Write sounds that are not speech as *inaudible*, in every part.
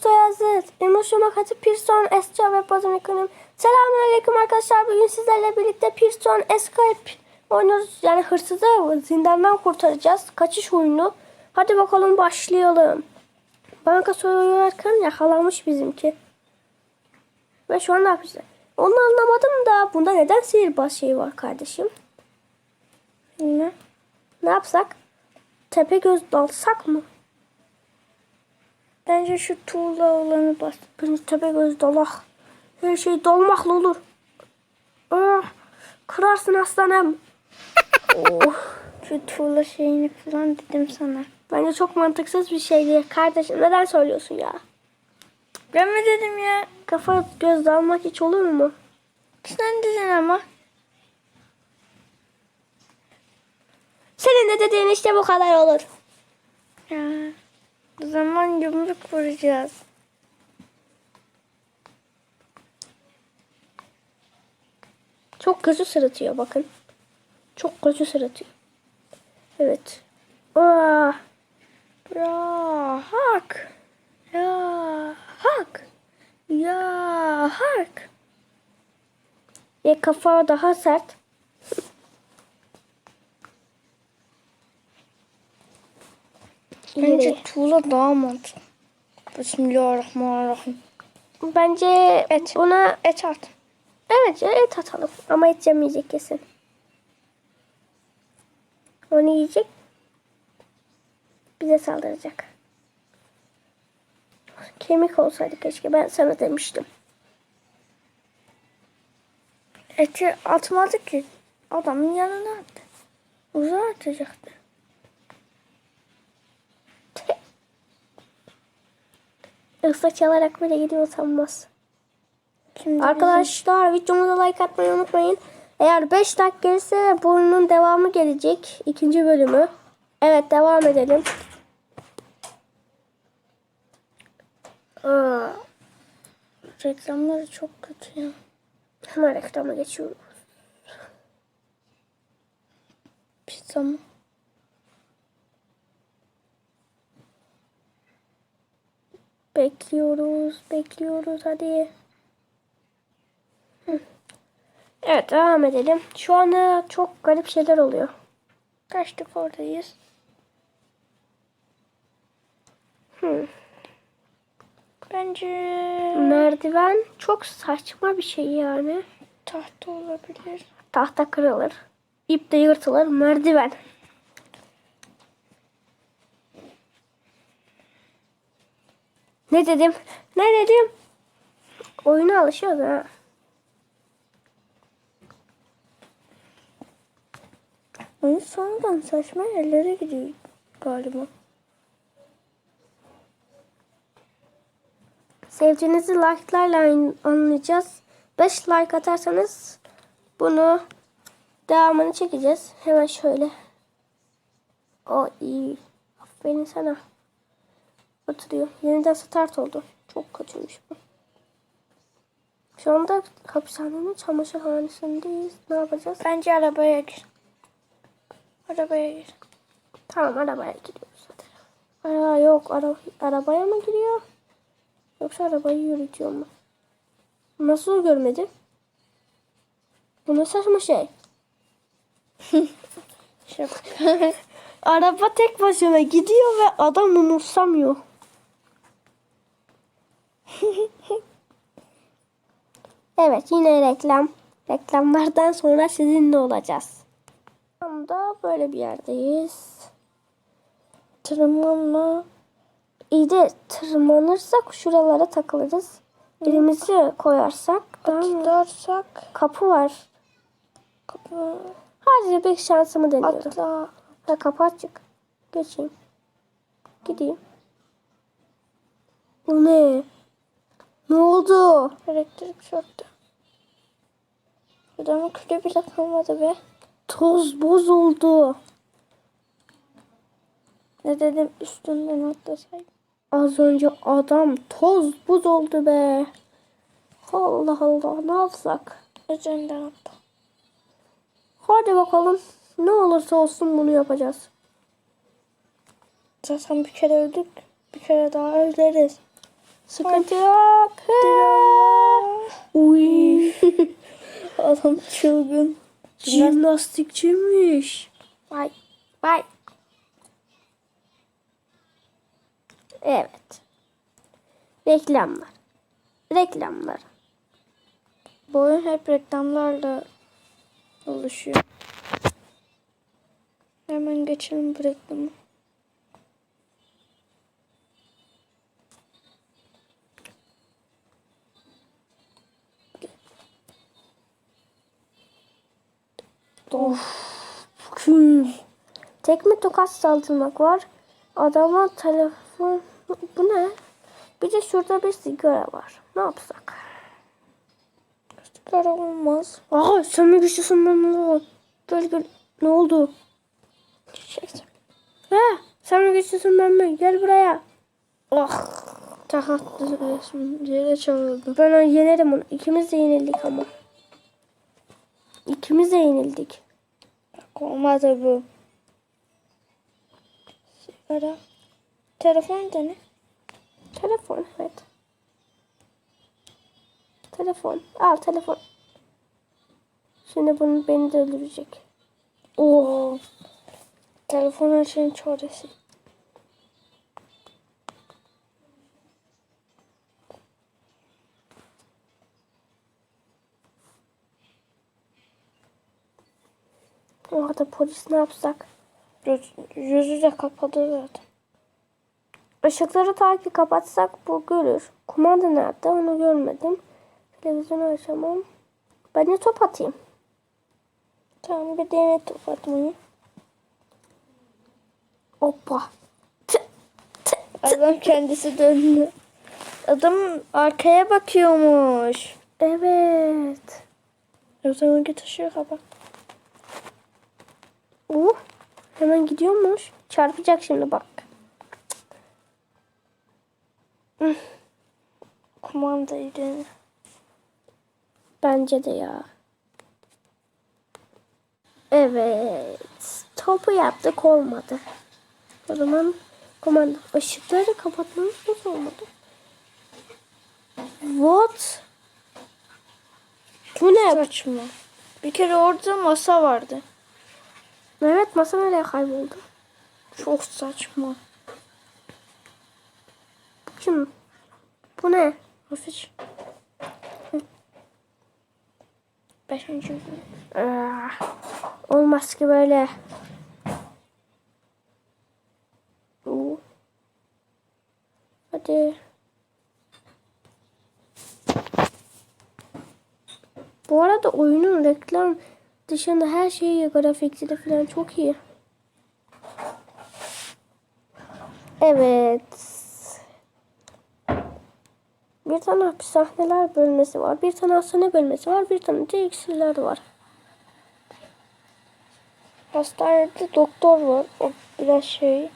Stoya hazır. Emoşuma katı Pearson Esca ve Bazım ekonomi. Selamünaleyküm arkadaşlar. Bugün sizlerle birlikte Pearson Escape oynuyoruz. Yani hırsızı zindandan kurtaracağız. Kaçış oyunu. Hadi bakalım başlayalım. Banka soyuyorken yakalanmış bizimki. Ve şu an ne yapacağız? Onu anlamadım da bunda neden sihirbaz şeyi var kardeşim? Ne? Ne yapsak? Tepe göz dalsak mı? Bence şu tuğla olanı bas. Birinci tepe göz dalak. Her şey dolmakla olur. Ah, kırarsın aslanım. oh. *laughs* Şu tuğla şeyini falan dedim sana. Bence çok mantıksız bir şeydi. Kardeşim neden söylüyorsun ya? Ben mi dedim ya? Kafa göz dalmak hiç olur mu? Sen dedin ama. Senin de dediğin işte bu kadar olur. Ya. O zaman yumruk vuracağız. Çok kötü sırıtıyor bakın. Çok kötü sırıtıyor. Evet. Aa, Ya hak. Ya hak. Ya hak. e, kafa daha sert. Bence İleri. Tuğla daha mantıklı. Bismillahirrahmanirrahim. Bence Et. buna Et at. evet et atalım. Ama et yemeyecek kesin. Onu yiyecek. Bize saldıracak. Kemik olsaydı keşke ben sana demiştim. Eti atmadı ki. Adamın yanına attı. Uzağa atacaktı. Islak çalarak böyle gidiyor sanmaz. Şimdi Arkadaşlar videomuza like atmayı unutmayın. Eğer 5 like gelirse bunun devamı gelecek. ikinci bölümü. Evet devam edelim. Aa, bizim reklamları çok kötü ya. hemen reklama geçiyorum. Pizza mı? Bekliyoruz, bekliyoruz hadi. Hı. Evet devam edelim. Şu anda çok garip şeyler oluyor. Kaçtık oradayız. Hı. Bence Merdiven çok saçma bir şey yani. tahta olabilir. Tahta kırılır. İp de yırtılır. Merdiven. Ne dedim? Ne dedim? Oyuna alışıyoruz ha. Onun sonradan saçma yerlere gidiyor galiba. Sevdiğinizi like'larla anlayacağız. 5 like atarsanız bunu devamını çekeceğiz. Hemen şöyle. O iyi. Aferin sana. Oturuyor. Yeniden start oldu. Çok kötüymüş bu. Şu anda hapishanenin çamaşırhanesindeyiz. Ne yapacağız? Bence arabaya gir. Arabaya gir. Tamam arabaya gidiyoruz hadi. Ara yok ara, arabaya mı giriyor? Yoksa arabayı yürütüyor mu? Nasıl görmedi? Bu ne saçma şey? *laughs* *laughs* Araba tek başına gidiyor ve adam umursamıyor. Evet yine reklam. Reklamlardan sonra sizinle olacağız. Tam da böyle bir yerdeyiz. Tırmanma. İyi de tırmanırsak şuralara takılırız. Elimizi koyarsak? Tutarsak Kapı var. kapı Hadi bir şansımı deniyorum. atla. Ha, kapı açık. Geçeyim. Gideyim. Bu ne? Ne oldu? Elektrik çöktü. Adamın külü bile kalmadı be. Toz boz oldu. Ne dedim üstünden atlasaydım. Az önce adam toz buz oldu be. Allah Allah ne yapsak? Üzerinden atla. Hadi bakalım. Ne olursa olsun bunu yapacağız. Zaten bir kere öldük. Bir kere daha öleriz. Sıkıntı yok. Adam çılgın. Jimnastikçiymiş. Vay. Vay. Evet. Reklamlar. Reklamlar. Bu oyun hep reklamlarla oluşuyor. Hemen geçelim bu reklamı. Tekme tokat saldırmak var. Adama telefon... Bu ne? Bir de şurada bir sigara var. Ne yapsak? Sigara olmaz. Mi güçlüsün ben ne Gel gel. Ne oldu? Şey, Ha, güçlüsün ben mi? Gel buraya. ah. Tahattı. Yere çağırdı. Ben onu yenerim onu. İkimiz de yenildik ama. İkimiz de yenildik. Olmadı bu. Sigara. Telefon da ne? Telefon evet. Telefon. Al telefon. Şimdi bunu beni de öldürecek. Oo. Telefon şeyin çaresi. Orada polis ne yapsak? Yüzü de kapadı zaten. Işıkları ta ki kapatsak bu görür. Kumanda nerede onu görmedim. Televizyonu açamam. Ben de top atayım. Tamam bir dene top atmayı. Hoppa. Tı, tı. Adam kendisi döndü. Adam arkaya bakıyormuş. Evet. O zaman git ışığı kapat. Uh, hemen gidiyormuş. Çarpacak şimdi bak. Kumandayı dene. Bence de ya. Evet. Topu yaptık olmadı. O zaman kumanda. Işıkları kapatmamız nasıl olmadı? What? Bu ne? Saçma. Bir kere orada masa vardı. Evet masa nereye kayboldu? Çok saçma. Kim? Bu ne? Hafif. Beşinci gün. Ah, olmaz ki böyle. Oo. Hadi. Bu arada oyunun reklam dışında her şeyi grafikleri falan çok iyi. Evet. Bir tane hapishaneler bölmesi var. Bir tane hastane bölmesi var. Bir tane de iksirler var. Hastanede doktor var. O biraz şey.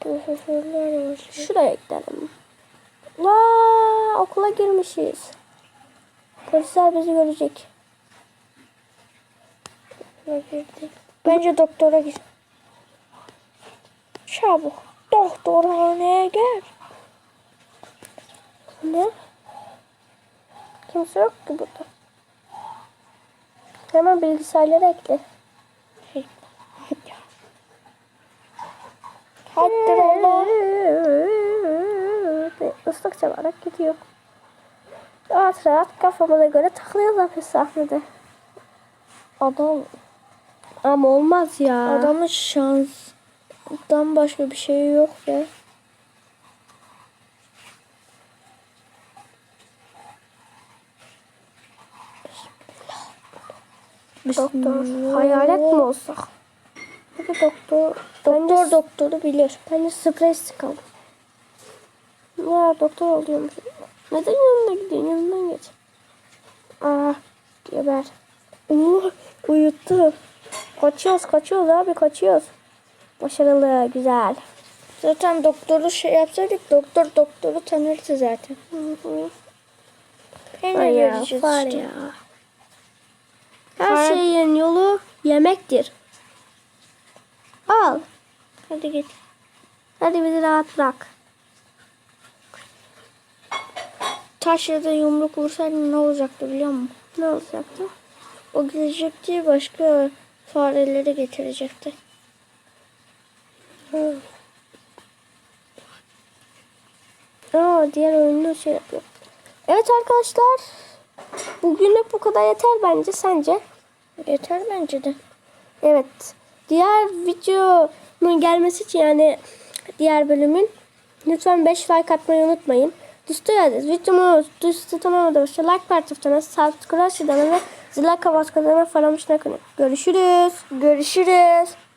Profesörler var. Şuraya gidelim. Vaa okula girmişiz. Polisler bizi görecek. Bence doktora git. Çabuk. Doktorhaneye gel. Ne? Kimse yok ki burada. Hemen bilgisayarlara ekle. Hadi oğlum. Islık çalarak gidiyor. Rahat rahat kafamıza göre takılıyoruz hapis sahnede. Adam, Ama olmaz ya. adamın şansdan başka bir şey yok ya. Doktor. Hayalet mi olsak? Hadi doktor. Doktor Bence, doktoru bilir. bence sprey sıkalım. Ya doktor oluyormuş. Neden yanına gidiyorsun? Yanından geç. Aa, geber. Oo, uyuttu. Kaçıyoruz, kaçıyoruz abi, kaçıyoruz. Başarılı, güzel. Zaten doktoru şey yapsaydık doktor doktoru tanırdı zaten. Hı hı. Ay ya, ya. Her Var. şeyin yolu yemektir. Al. Hadi git. Hadi bizi rahat bırak. taş ya da yumruk vursaydın ne olacaktı biliyor musun? Ne olacaktı? O gidecekti başka fareleri getirecekti. Hı. Aa, diğer oyunu şey yapıyor. Evet arkadaşlar. Bugünlük bu kadar yeter bence. Sence? Yeter bence de. Evet. Diğer videonun gelmesi için yani diğer bölümün lütfen 5 like atmayı unutmayın. Düştüğünüz videomu düştü tamam da like partiften subscribe ve zila kavaz kadar falan Görüşürüz. Görüşürüz.